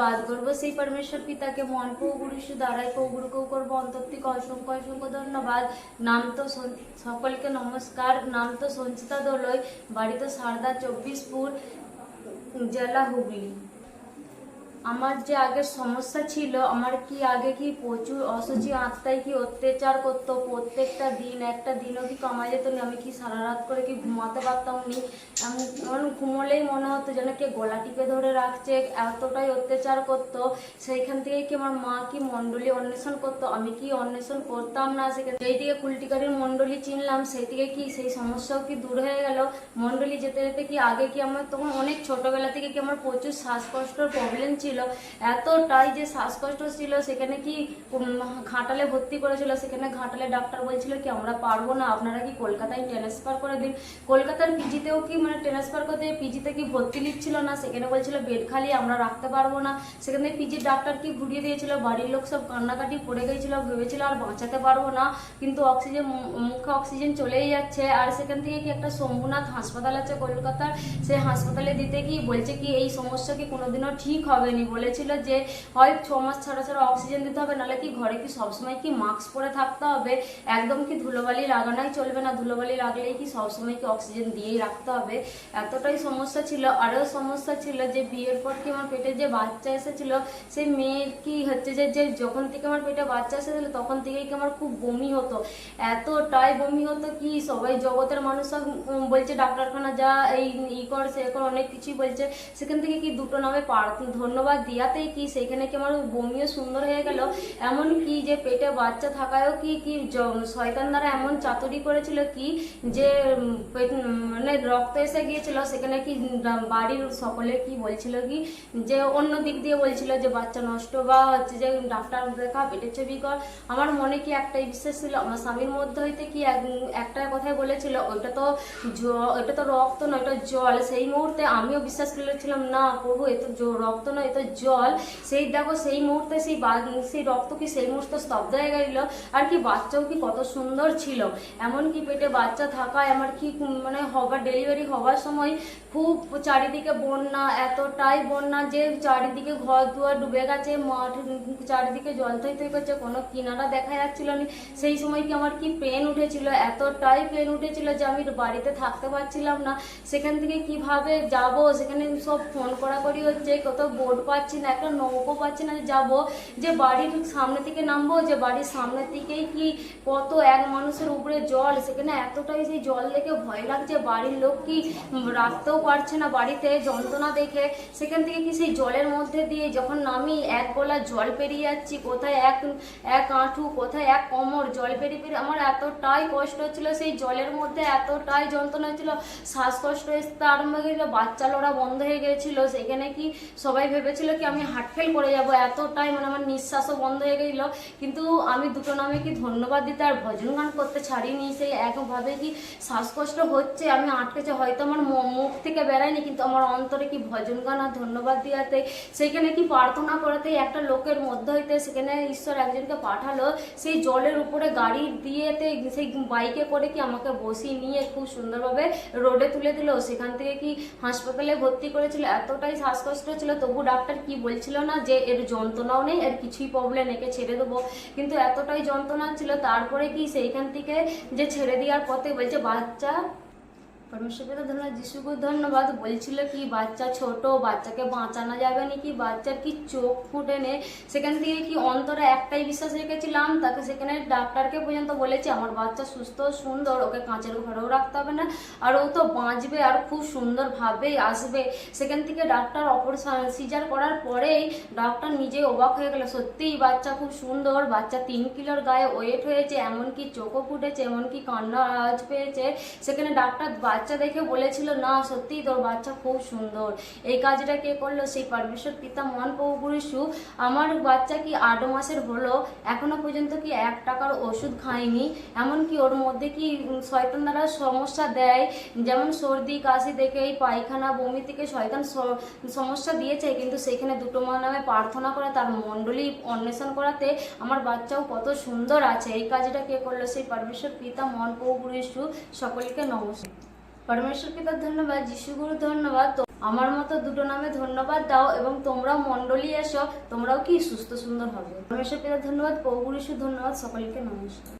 ধন্যবাদ করব। সেই পরমেশ্বর পিতাকে মন পৌ গুরু দাঁড়াই পৌ গুরুকেও করব। অন্তর্তিক অসংখ্য অসংখ্য ধন্যবাদ। নাম তো সকলকে নমস্কার। নাম তো সঞ্চিতা দোলই বাড়িতে সারদা চব্বিশপুর জেলা হুগলি। আমার যে আগের সমস্যা ছিল, আমার কি আগে কি প্রচুর অসুচি আত্মায় কি অত্যাচার করতো? প্রত্যেকটা দিন, একটা দিনও কি কমা যেত না? আমি কি সারা রাত করে কি ঘুমাতে পারতাম নি? এমন এমন ঘুমোলেই মনে হতো যেন কে গলা টিপে ধরে রাখছে, এতটাই অত্যাচার করতো। সেইখান থেকে কি আমার মা কি মণ্ডলী অন্বেষণ করতো? আমি কি অন্বেষণ করতাম না? সেখানে যেই দিকে কুলটিকারির মণ্ডলী চিনলাম, সেই দিকে কি, সেই সমস্যাও কি দূর হয়ে গেল? মণ্ডলী যেতে যেতে কি আগে কি আমার, তখন অনেক ছোটবেলা থেকে কি আমার প্রচুর শ্বাসকষ্টর প্রবলেম ছিল। এতটাই যে শ্বাসকষ্ট ছিল, সেখানে কি ঘাটালে ভর্তি করেছিল, সেখানে ঘাটালে ডাক্তার বলছিল কি, আমরা পারব না, আপনারা কি কলকাতায় ট্রান্সফার করে দিন? কলকাতার পিজিতেও কি মানে ট্রান্সফার করতে, পিজিতে কি ভর্তি নিচ্ছিল না? সেখানে বলছিল, বেড খালি, আমরা রাখতে পারব না। সেখানে পিজির ডাক্তার কি ঘুরিয়ে দিয়েছিল, বাড়ির লোক সব কান্নাকাটি পড়ে গেছিল, ভেবেছিল আর বাঁচাতে পারব না, কিন্তু অক্সিজেন, মুখে অক্সিজেন চলেই যাচ্ছে। আর সেখান থেকে কি একটা শম্ভুনাথ হাসপাতাল আছে কলকাতার, সেই হাসপাতালে দিতে কি, বলছে কি, এই সমস্যা কি কোনোদিনও ঠিক হবে নি? বলেছিল যে, হয়, ছ মাস ছাড়া ছাড়া অক্সিজেন দিতে হবে, নাহলে কি ঘরে কি সবসময় কি মাস্ক পরে থাকতে হবে? একদম কি ধুলোবালি লাগানোই চলবে না? ধুলোবালি লাগলেই কি সবসময় কি অক্সিজেন দিয়েই রাখতে হবে? এতটাই সমস্যা ছিল। আরও সমস্যা ছিল যে, বিয়ের পর কি আমার পেটে যে বাচ্চা এসেছিল সেই মেয়ের কি হচ্ছে যে যে যখন থেকে আমার পেটে বাচ্চা এসেছিল, তখন থেকেই কি আমার খুব বমি হতো। এতটাই বমি হতো কি সবাই জগতের মানুষ সব বলছে, ডাক্তারখানা যা, এই, ই কর, সে কর, অনেক কিছুই বলছে। সেখান থেকে কি দুটো নামে পার- ধন্যবাদ দিয়াতেই কি সেখানে কি আমার বমিও সুন্দর হয়ে গেল? এমন কি যে পেটে বাচ্চা থাকায়ও কি কি শয়তান দ্বারা এমন চাতুরি করেছিল কি যে মানে রক্ত এসে গিয়েছিল, সেখানে কি বাড়ির সকলে কি বলছিল কি যে, অন্য দিক দিয়ে বলছিল যে, বাচ্চা নষ্ট বা হচ্ছে যে, ডাক্তার দেখা, পেটের ছবি কর। আমার মনে কি একটাই বিশ্বাস ছিল, আমার স্বামীর মধ্যে হইতে কি এক- একটা কথাই বলেছিল, ওইটা তো ওইটা তো রক্ত নয় এটা জল। সেই মুহূর্তে আমিও বিশ্বাস করেছিলাম, না প্রভু, এ তো রক্ত নয়, এ তো জল, সেই দেখো সেই মুহূর্তে সেই সেই রক্ত কি সেই মুহূর্তে স্তব্ধ হয়ে গেল? আর কি বাচ্চাও কি কত সুন্দর ছিল। এমন কি পেটে বাচ্চা থাকায় আমার কি মানে হবার ডেলিভারি হবার সময় খুব চারিদিকে বন্যা, এতটাই বন্যা যে চারিদিকে ঘর দুয়ার ডুবে গেছে, মাঠ চারিদিকে জল থই থই করছে, কোনো কিনারা দেখা যাচ্ছিল না। সেই সময় কি আমার কি পেন উঠেছিল? এতটাই পেন উঠেছিল যে আমি বাড়িতে থাকতে পারছিলাম না। সেখান থেকে কীভাবে যাব? সেখানে সব ফোন করাকরি হচ্ছে, কত বোর্ড পাচ্ছি না, একটা নৌকো পাচ্ছি না যে যাব, যে বাড়ির সামনে থেকে নামবো, যে বাড়ির সামনের দিকেই কি কত এক মানুষের উপরে জল, সেখানে এতটাই সেই জল দেখে ভয় লাগছে, বাড়ির লোক কি রাখতেও পারছে না বাড়িতে, যন্ত্রণা দেখে, সেখান থেকে কি সেই জলের মধ্যে দিয়ে যখন নামি, এক গলা জল পেরিয়ে যাচ্ছি, কোথায় এক এক আঁঠু, কোথায় এক কোমর, জল পেরিয়ে পেরিয়ে আমার এতটাই কষ্ট হচ্ছিল, সেই জলের মধ্যে এতটাই যন্ত্রণা হচ্ছিল, শ্বাসকষ্ট আসতে আরম্ভ হয়ে গেছিল বাচ্চা লড়া বন্ধ হয়ে গেছিল, সেখানে কি সবাই ভেবেছিল কি, আমি হার্ট ফেল করে যাব। এতটাই মানে আমার নিঃশ্বাসও বন্ধ হয়ে গেছিল কিন্তু আমি দুটো নামে কি ধন্যবাদ দিতে আর ভজন গান করতে ছাড়িনি। সেই একভাবে কি শ্বাসকষ্ট হচ্ছে, আমি আটকেছে। হয়তো আমার মুখ থেকে বেড়ায়নি কিন্তু আমার অন্তরে কি ভজন গান আর ধন্যবাদ দিয়াতে সেখানে কি প্রার্থনা করাতে একটা লোকের মধ্যে হইতে সেখানে ঈশ্বর একজনকে পাঠালো। সেই জলের উপরে গাড়ি দিয়েতে সেই বাইকে করে কি আমাকে বসিয়ে নিয়ে খুব সুন্দরভাবে রোডে তুলে দিল। সেখান থেকে কি হাসপাতালে ভর্তি করেছিল। এতটাই শ্বাসকষ্ট ছিল, তবু ডাক্তার কি বলছিল না যে এর যন্ত্রণাও নেই আর কিছুই প্রবলেম একে ছেড়ে দেবো? কিন্তু এতটাই যন্ত্রণা ছিল, তারপরে কি সেইখান থেকে যে ছেড়ে দেওয়ার পথে বলছে, বাচ্চা পরমেশ্বরকে ধন্যবাদ। যিশুকে ধন্যবাদ। বলছিল কি, বাচ্চা ছোট, বাচ্চাকে বাঁচানো যাবে না কি বাচ্চার কি চোখ ফুটে নে সেখান থেকে কি অন্তরে একটাই বিশ্বাস রেখেছিলাম? তাকে সেখানে ডাক্তারকে পর্যন্ত বলেছি, আমার বাচ্চা সুস্থ, সুন্দর, ওকে কাঁচের ঘরেও রাখতে হবে না। আর ও তো বাঁচবে আর খুব সুন্দরভাবেই আসবে। সেখান থেকে ডাক্তার অপারেশন সিজার করার পরেই ডাক্তার নিজে অবাক হয়ে গেল, সত্যিই বাচ্চা খুব সুন্দর, বাচ্চা তিন কিলোর গায়ে ওয়েট হয়েছে, এমনকি চোখও ফুটেছে, এমনকি কান্না আওয়াজ পেয়েছে। সেখানে ডাক্তার বাচ্চা দেখে বলেছিল, না সত্যিই তোর বাচ্চা খুব সুন্দর। এই কাজটা কে করল? সেই পরমেশ্বর পিতা মহান প্রভু গুরুশু আমার বাচ্চা কি আট মাসের হলো? এখনও পর্যন্ত কি এক টাকার ওষুধ খায়নি? এমনকি ওর মধ্যে কি শয়তান দ্বারা সমস্যা দেয়? যেমন সর্দি, কাশি দেখে এই পায়খানা বমি থেকে শয়তান সমস্যা দিয়েছে, কিন্তু সেখানে দুটো মা নামে প্রার্থনা করে, তার মণ্ডলী অন্বেষণ করাতে আমার বাচ্চাও কত সুন্দর আছে। এই কাজটা কে করল? সেই পরমেশ্বর পিতা মন গুরু সকলকে নমস্কার। পরমেশ্বর পিতার ধন্যবাদ যিশু গুরু ধন্যবাদ। তো আমার মতো দুটো নামে ধন্যবাদ দাও এবং তোমরাও মন্ডলী এসো, তোমরাও কি সুস্থ সুন্দর হবে। পরমেশ্বর পিতা ধন্যবাদ পৌগুরিশু ধন্যবাদ, সকলকে নমস্কার।